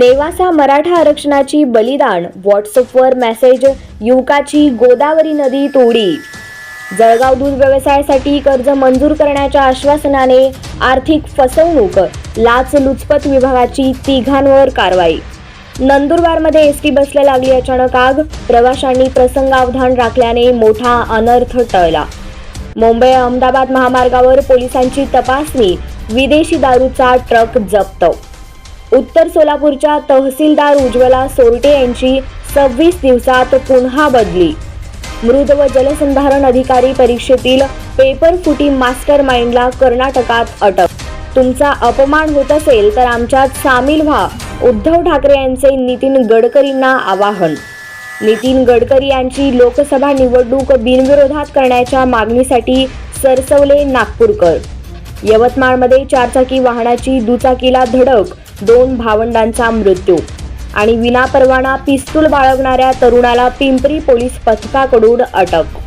नेवासा मराठा आरक्षणाची बलिदान व्हॉट्सअपवर मेसेज युवकाची गोदावरी नदी तोडी. जळगाव दूध व्यवसायासाठी कर्ज मंजूर करण्याच्या आश्वासनाने आर्थिक फसवणूक लाचलुचपत विभागाची तिघांवर कारवाई. नंदुरबारमध्ये एस टी बसला लागली अचानक आग प्रवाशांनी प्रसंगावधान राखल्याने मोठा अनर्थ टळला. मुंबई अहमदाबाद महामार्गावर पोलिसांची तपासणी विदेशी दारूचा ट्रक जप्त उत्तर सोलापूरच्या तहसीलदार उज्ज्वला सोरटे यांची सव्वीस दिवसात पुन्हा बदली. मृद व जलसंधारण अधिकारी परीक्षेतील पेपर फुटी मास्टर माइंडला कर्नाटकात अटक. तुमचा अपमान होत असेल तर आमच्यात सामील व्हा उद्धव ठाकरे यांचे नितीन गडकरींना आवाहन. नितीन गडकरी यांची लोकसभा निवडणूक बिनविरोधात करण्याच्या मागणीसाठी सरसवले नागपूरकर. यवतमाळमध्ये चारचाकी वाहनाची दुचाकीला धडक दोन भावंडांचा मृत्यू. आणि विनापरवाना पिस्तूल बाळगणाऱ्या तरुणाला पिंपरी पोलीस पथकाकडून अटक.